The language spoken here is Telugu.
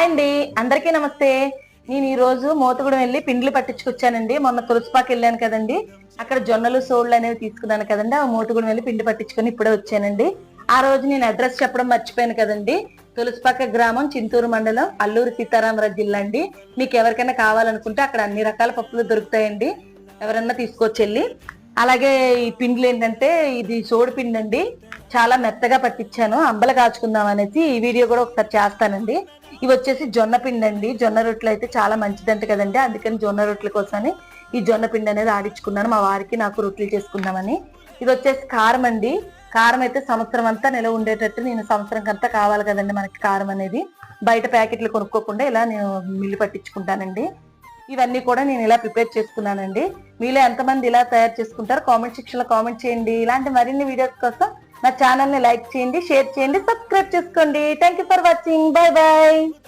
హాయ్ అండి. అందరికీ నమస్తే. నేను ఈ రోజు మోతగూడెం వెళ్ళి పిండ్లు పట్టించుకొచ్చానండి. మొన్న తులసిపాకి వెళ్ళాను కదండి. అక్కడ జొన్నలు సోళ్ళు అనేవి తీసుకున్నాను కదండి. ఆ మోతగూడెం వెళ్ళి పిండి పట్టించుకొని ఇప్పుడే వచ్చానండి. ఆ రోజు నేను అడ్రస్ చెప్పడం మర్చిపోయాను కదండి. తులసిపాక గ్రామం చింతూరు మండలం అల్లూరు సీతారామరాజు జిల్లా అండి. మీకు ఎవరికైనా కావాలనుకుంటే అక్కడ అన్ని రకాల పప్పులు దొరుకుతాయండి. ఎవరన్నా తీసుకొచ్చెళ్ళి. అలాగే ఈ పిండ్లు ఏంటంటే ఇది సోడి పిండి అండి చాలా మెత్తగా పట్టించాను. అంబల కాచుకుందాం అనేసి ఈ వీడియో కూడా ఒకసారి చేస్తానండి. ఇవి వచ్చేసి జొన్న పిండి అండి జొన్న రొట్టెలు అయితే చాలా మంచిదంట కదండి. అందుకని జొన్న రొట్టెల కోసమని ఈ జొన్న పిండి అనేది ఆడించుకున్నాను. మా వారికి నాకు రొట్టెలు చేసుకుందామని. ఇది వచ్చేసి కారం అండి. కారం అయితే సంవత్సరం అంతా నిలవ ఉండేటట్టు నేను సంవత్సరం అంతా కావాలి కదండి మనకి కారం అనేది. బయట ప్యాకెట్లు కొనుక్కోకుండా ఇలా నేను మిల్లు పట్టించుకుంటానండి. ఇవన్నీ కూడా నేను ఇలా ప్రిపేర్ చేసుకున్నానండి. మీలో ఎంతమంది ఇలా తయారు చేసుకుంటారు కామెంట్ సెక్షన్లో కామెంట్ చేయండి. ఇలాంటి మరిన్ని వీడియోస్ కోసం నా ఛానల్ని లైక్ చేయండి షేర్ చేయండి సబ్స్క్రైబ్ చేసుకోండి. Thank you for watching bye bye